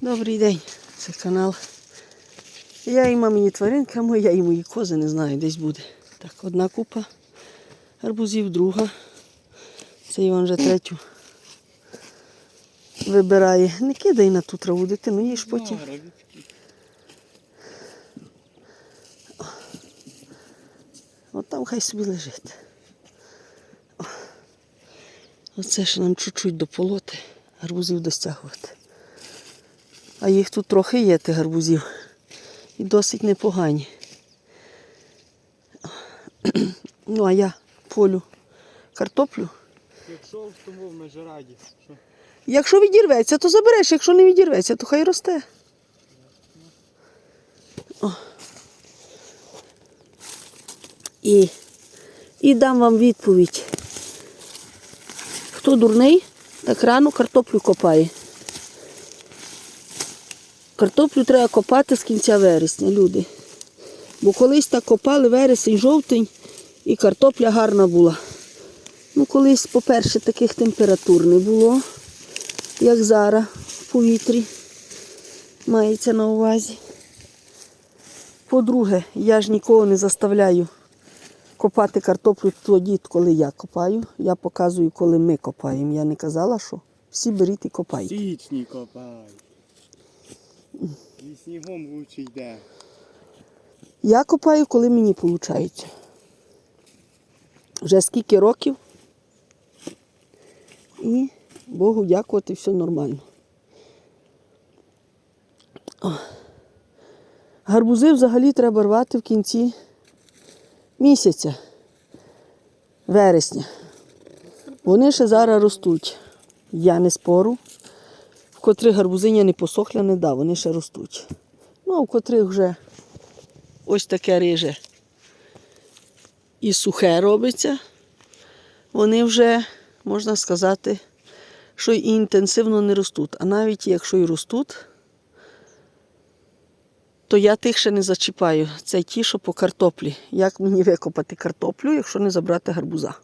Добрий день, це канал. Я і мамині тваринка моя, і мої кози, не знаю, десь буде. Так, одна купа гарбузів, друга. Це Іван вже третю вибирає. Не кидай на ту траву, дитину, їж потім. От там хай собі лежить. Оце ще нам чуть-чуть дополоти, гарбузів достягувати. А їх тут трохи є, тих гарбузів. І досить непогані. Ну, а я полю картоплю. Якщо в тому в межираді, що? Якщо відірветься, то забереш, якщо не відірветься, то хай росте. О. І, і дам вам відповідь. Хто дурний, так рано картоплю копає. Картоплю треба копати з кінця вересня, люди. Бо колись так копали вересень, жовтень і картопля гарна була. Ну, колись, по-перше, таких температур не було як зараз в повітрі мається на увазі. По-друге, я ж нікого не заставляю копати картоплю тоді, коли я копаю. Я показую, коли ми копаємо. Я не казала, що всі беріть і копайте. Січні копай. І снігом лучше йде. Я копаю, коли мені виходить. Вже скільки років. І Богу дякувати, все нормально. Гарбузи взагалі треба рвати в кінці місяця, вересня. Вони ще зараз ростуть. Я не спору. В котрих гарбузиня не посохля, не да, вони ще ростуть. Ну, а в котрих вже ось таке риже і сухе робиться, вони вже, можна сказати, що і інтенсивно не ростуть. А навіть якщо і ростуть, то я тих ще не зачіпаю. Це ті, що по картоплі. Як мені викопати картоплю, якщо не забрати гарбуза?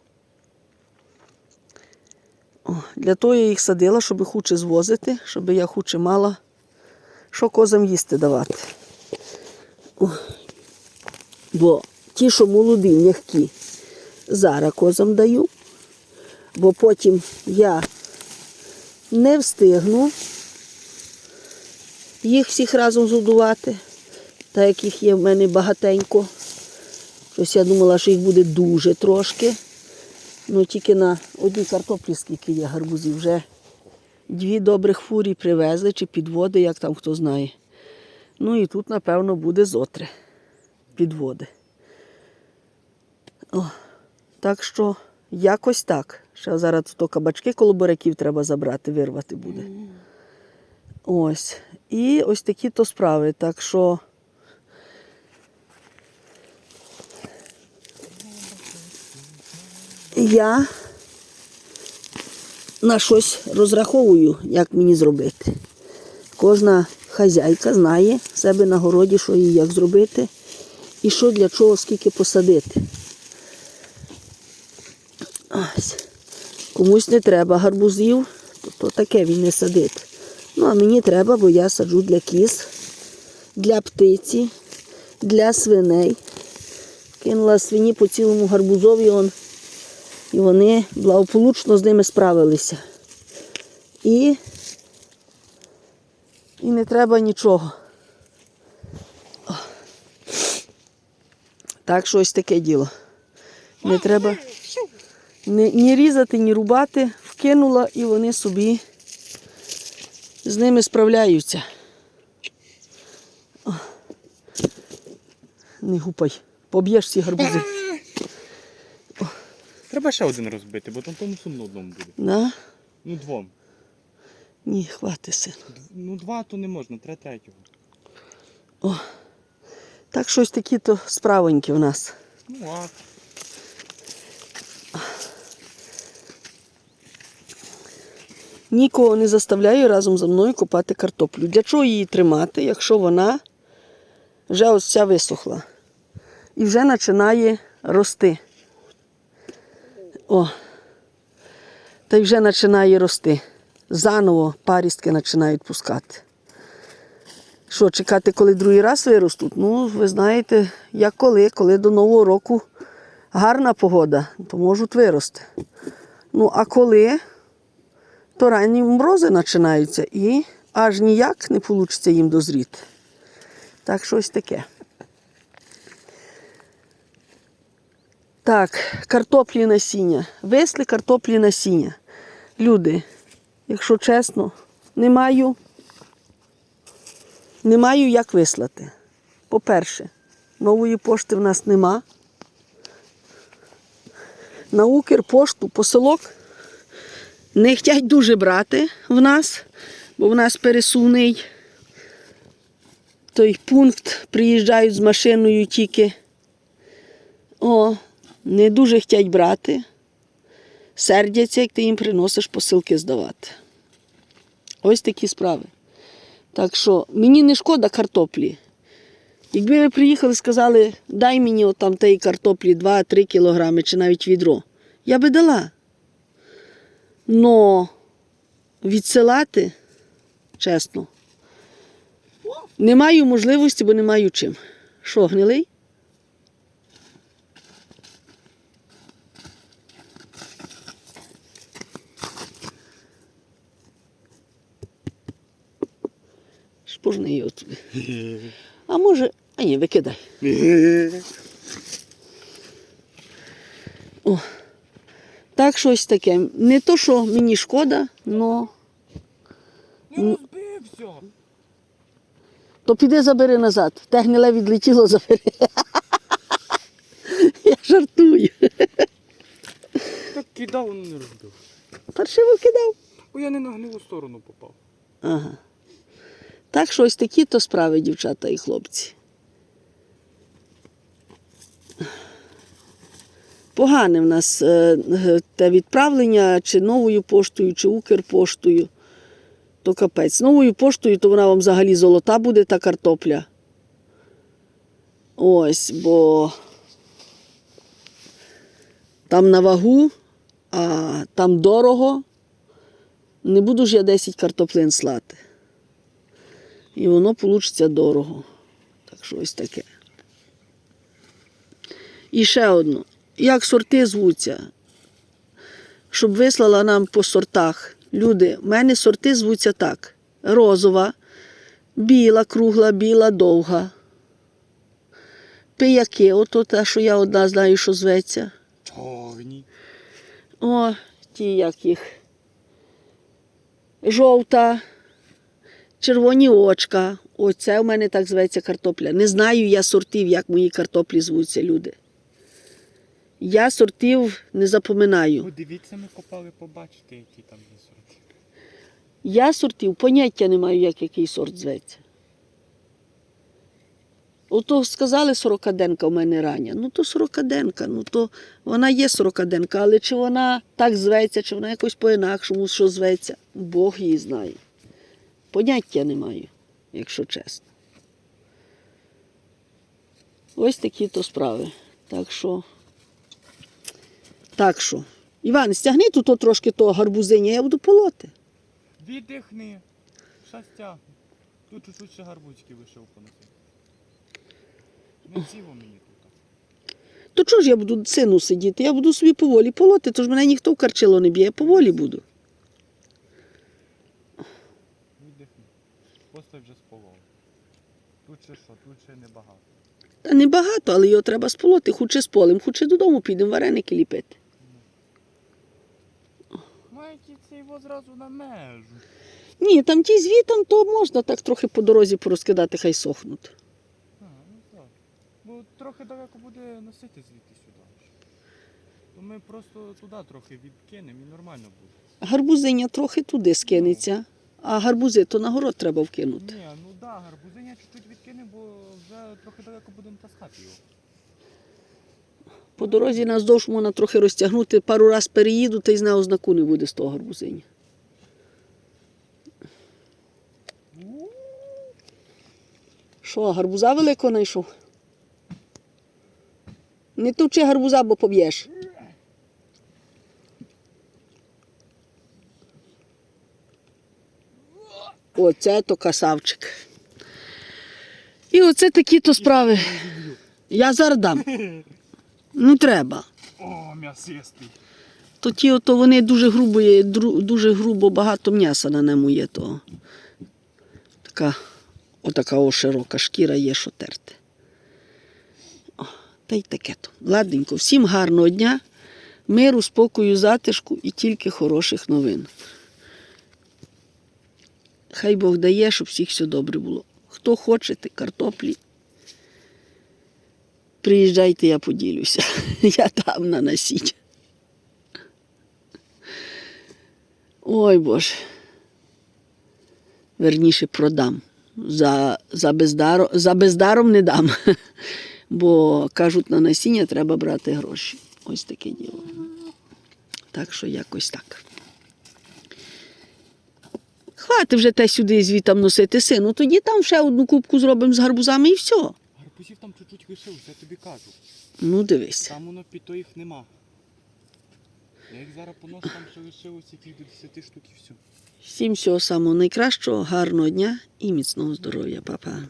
Для того я їх садила, щоб хуче звозити, щоб я хуче мала, що козам їсти давати. О, Бо ті, що молоді, м'які, зараз козам даю, бо потім я не встигну їх всіх разом згодувати, так як їх є в мене багатенько. Щось я думала, що їх буде дуже трошки. Ну тільки на одній картоплі, скільки є гарбузів, вже дві добрих фурі привезли чи підводи, як там хто знає. Ну і тут, напевно, буде зотри підводи. О, так що якось так. Ще зараз то кабачки коло буряків треба забрати, вирвати буде. Ось. І ось такі то справи. Так що я на щось розраховую, як мені зробити. Кожна хазяйка знає себе на городі, що їй як зробити, і що для чого, скільки посадити. Ось. Комусь не треба гарбузів, то, то таке він не садить. Ну, а мені треба, бо я саджу для кіз, для птиці, для свиней. Кинула свині по цілому гарбузові, он, і вони благополучно з ними справилися. І, і не треба нічого. Так що ось таке діло. Не треба ні, ні різати, ні рубати. Вкинула і вони собі з ними справляються. О. Не гупай, поб'єш ці гарбузи. Треба ще один розбити, бо там тому сумно одному буде. На? Ну двом. Ні, хвати син. Ну два то не можна, треба третього. О. Так щось такі то справонькі в нас. Ну а Нікого не заставляю разом зі мною копати картоплю. Для чого її тримати, якщо вона вже ось ця висохла і вже починає рости. О. Та й вже починає рости. Заново парістки починають пускати. Що, чекати, коли другий раз виростуть? Ну, ви знаєте, як коли, коли до Нового року гарна погода, то можуть вирости. Ну, а коли, то ранні морози починаються і аж ніяк не вийде їм дозріти. Так, щось таке. Так, картоплі насіння. Висли картоплі насіння. Люди, якщо чесно, не маю, не маю як вислати. По-перше, нової пошти в нас нема. На Укрпошту посилок не хочуть дуже брати в нас, бо в нас пересувний той пункт, приїжджають з машиною тільки. О, не дуже хочуть брати. Сердяться, як ти їм приносиш посилки здавати. Ось такі справи. Так що мені не шкода картоплі. Якби ви приїхали і сказали, дай мені отам тієї картоплі 2-3 кілограми чи навіть відро, я би дала. Но відсилати, чесно, не маю можливості, бо не маю чим. Що, гнилий? Його туди. А може, а ні, викидай. О. Так щось таке. Не то, що мені шкода, но Не розбився. то піди забери назад. Те гниле відлетіло, забери. Я жартую. Так кидав, воно не розбив. Паршиво кидав. Бо я не на гнилу сторону попав. Ага. Так що ось такі то справи, дівчата і хлопці. Погане в нас е, те відправлення чи новою поштою, чи Укрпоштою. То капець. Новою поштою, то вона вам взагалі золота буде та картопля. Ось, бо там на вагу, а там дорого. Не буду ж я 10 картоплин слати. І воно вийде дорого. Так що ось таке. І ще одно. Як сорти звуться? Щоб вислала нам по сортах. Люди, в мене сорти звуться так: розова, біла, кругла, біла, довга. Пияки, ото те, що я одна знаю, що зветься. Чорні. О, ті як їх. Жовта, червоні очка. Оце в мене так зветься картопля. Не знаю я сортів, як мої картоплі звуться, люди. Я сортів не запоминаю. Подивіться, ми копали, побачите, які там є сорти. Я сортів поняття не маю, як який сорт зветься. Ото сказали сорокаденка в мене рання. Ну то сорокаденка, ну то вона є сорокаденка, але чи вона так зветься, чи вона якось по-інакшому що зветься, Бог її знає. Поняття не маю, якщо чесно. Ось такі то справи. Так що. Так що. Іван, стягни тут от трошки того гарбузиня, я буду полоти. Віддихни. Щастя. Тут чуть-чуть ще гарбузики вийшов поносив. Не ціло мені тут. То чого ж я буду сину сидіти? Я буду собі поволі полоти, тож мене ніхто в карчило не б'є, я поволі буду. Віддихни. Постав вже сполов. Ще що, тут ще небагато. Та небагато, але його треба сполоти, хоче з полем, хоче додому підемо вареники ліпити. Маєте це його зразу на межу. Ні, там ті звітом, то можна так трохи по дорозі порозкидати, хай сохнуть. А, ну так. Бо трохи далеко буде носити звідти сюди. То ми просто туди трохи відкинемо і нормально буде. Гарбузиня трохи туди скинеться, а гарбузи то на город треба вкинути. Ні, ну да, гарбузиня чуть-чуть відкине, бо вже трохи далеко будемо таскати його. По дорозі наздовж можна трохи розтягнути, пару раз переїду, та й з нього знаку не буде з того гарбузиня. Що, гарбуза великого знайшов? Не товчи гарбуза, бо поб'єш. Оце то касавчик. І оце такі то справи. Я зараз дам. Ну треба. О, м'ясистий. То ті, ото вони дуже грубо, є, дуже грубо багато м'яса на ньому є. То. Така, отака о широка шкіра є, що терти. О, та й таке то. Ладненько. Всім гарного дня, миру, спокою, затишку і тільки хороших новин. Хай Бог дає, щоб всіх все добре було. Хто хочете картоплі, приїжджайте, я поділюся. Я там на насіння. Ой Боже. Верніше продам. За, за, бездаро, за бездаром не дам. Бо кажуть, на насіння треба брати гроші. Ось таке діло. Так що якось так. Хвати вже те сюди звітам носити сину, тоді там ще одну кубку зробимо з гарбузами і все. Гарбузів там чуть-чуть лишилось, я тобі кажу. Ну, дивись. Там воно під то їх нема. Я їх зараз поношу, там ще лишилось яких до 10 штук і все. Всім всього самого найкращого, гарного дня і міцного здоров'я, Па-па.